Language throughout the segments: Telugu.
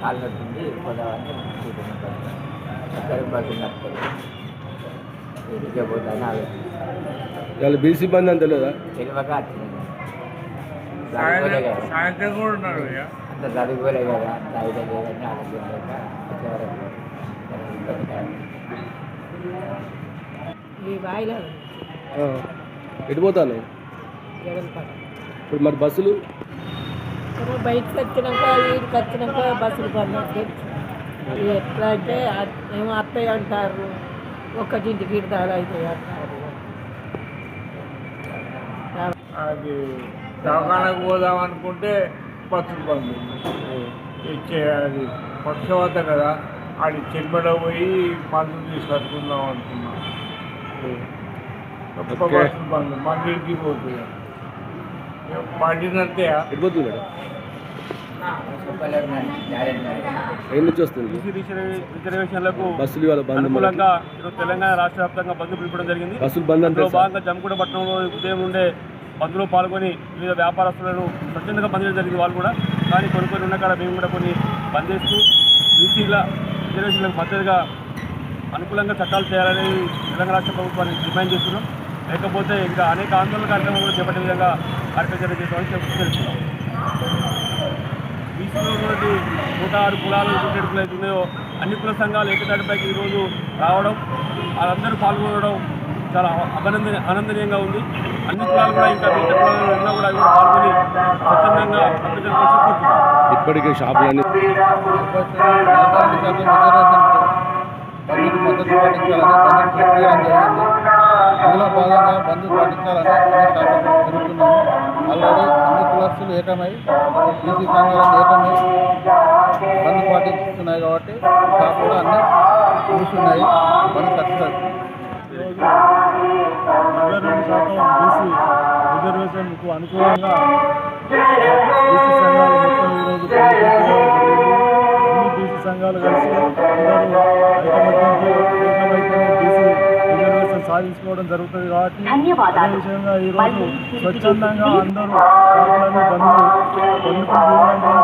కాలు పోదామని నడుపుతుంది ఇంటికే పోతాను ఆలోచించి వాళ్ళు బీసీ బంద్ అని తెలియదా? తెలియక సాయంత్రం కూడా ఉన్నారు అంత చదువుకోలే కదా. అంత ఐడియా లేదని ఆలోచన లేక వచ్చేవరకు. ఎటు పోతాను? ఇప్పుడు మరి బస్సులు? బయటకు వచ్చినాక వీడికి వచ్చినాక బస్సులు ఇది ఎట్లా అంటే ఏమో అత్తయ్య అంటారు ఒక్కటింటికి అవుతాయి అంటారు. అది దవాఖానకు పోదాం అనుకుంటే బస్సులు బంద్ ఇచ్చే అది పక్షవాత కదా. ఆడి చెమ్మడ పోయి మందు తీసుకొచ్చుకుందాం అనుకున్నాం. బస్సులు బంద్ మందికి పోతుంది. మేడం నుంచి వస్తుంది? రిజర్వేషన్లకు బస్సులు ఇవాళ బంద్ మనకి. అనుకూలంగా తెలంగాణ రాష్ట్ర వ్యాప్తంగా బంద్ పిలుపడం జరిగింది. బస్సులు బంద్ అంటే అందులో భాగంగా జమ్మిగూడ పట్టణంలో ఉదయం నుండే బంద్లో పాల్గొని వివిధ వ్యాపారస్తులను స్వచ్ఛందంగా బంద్ చేయడం జరిగింది వాళ్ళు కూడా. కానీ కొన్ని కొన్ని ఉన్న కాడ మేము కూడా కొన్ని బంద్ చేస్తూ బీసీల రిజర్వేషన్లకు మద్దతుగా అనుకూలంగా చట్టాలు చేయాలని తెలంగాణ రాష్ట్ర ప్రభుత్వాన్ని డిమాండ్ చేస్తున్నాం. లేకపోతే ఇంకా అనేక ఆందోళన కార్యక్రమాలు కూడా చేపట్టే విధంగా కార్యక్రమం చేస్తామని తెలుస్తున్నాం బీసీలో ఉన్నటువంటి నూట ఆరు కులాలు ఎటువంటి అయితే ఉన్నాయో అన్ని కుల సంఘాలు ఏకతాటిపైకి ఈరోజు రావడం వాళ్ళందరూ పాల్గొనడం చాలా అభినందన ఆనందనీయంగా ఉంది. అన్ని కులాలు కూడా ఇంకా మిగతా కులాలు ఉన్నా కూడా అవి కూడా పాల్గొని స్వచ్ఛందంగా ఇప్పటికే షాపులన్నీ మద్దతు పాటించాలని జరిగింది అందులో భాగంగా బంధు పాటించాలని అన్ని ఆల్రెడీ అన్ని కులస్తులు ఏకమై బీసీ సంఘాలను ఏకమై బంధు పాటిస్తున్నాయి కాబట్టి కూడా అన్ని కూర్చున్నాయి. బంధు ఖచ్చితంగా. నలభై రెండు శాతం బీసీ రిజర్వేషన్కు అనుకూలంగా బీసీ సంఘాలు మొత్తం ఈరోజు అన్ని బీసీ సంఘాలు కలిసి అందరూ సాధించుకోవడం జరుగుతుంది కాబట్టి విషయంగా ఈరోజు స్వచ్ఛందంగా అందరూ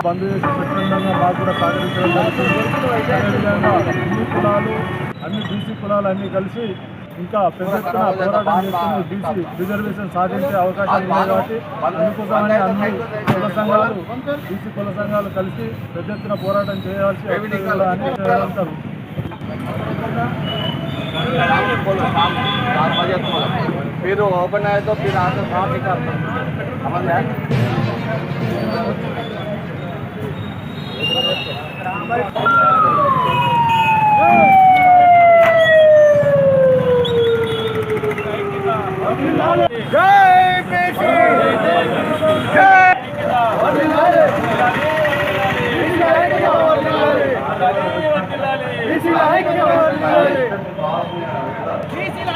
బంద్ చేసి స్వచ్ఛందంగా మాకు కూడా సహకరించడం జరుగుతుంది అదేవిధంగా అన్ని కులాలు అన్ని బీసీ కులాలు అన్నీ కలిసి ఇంకా పెద్ద ఎత్తున పోరాటం చేస్తున్న బీసీ రిజర్వేషన్ సాధించే అవకాశాలు ఉన్నాయి కాబట్టి అందుకోసమని అన్ని కుల సంఘాలు బీసీ కుల సంఘాలు కలిసి పెద్ద ఎత్తున పోరాటం చేయాల్సి వస్తుంది కూడా అని చేయాలంటారు మీరు ఓపెన్ అయితే మీరు ఆన్సర్ ట్రాఫిక్ బీసీల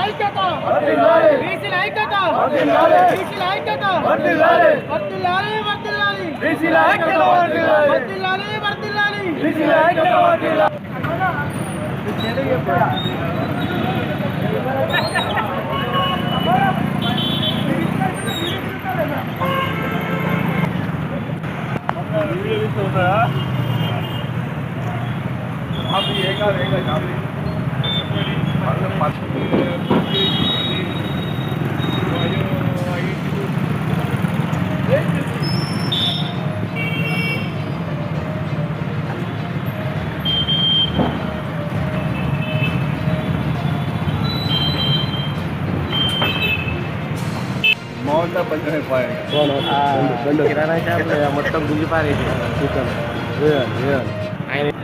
ఐక్యత! బీసీల ఐక్యత! బీసీల ఐక్యత! వర్ధిల్లాలి! వర్ధిల్లాలి బీసీల ఐక్యత వర్ధిల్లాలి! వర్ధిల్లాలి బీసీల ఐక్యత మౌంట్ బంద్ అయిపోయాయి బండి కిరాణా షాప్ మొత్తం గుంజిపారేసి చూస్తాను వేయాలి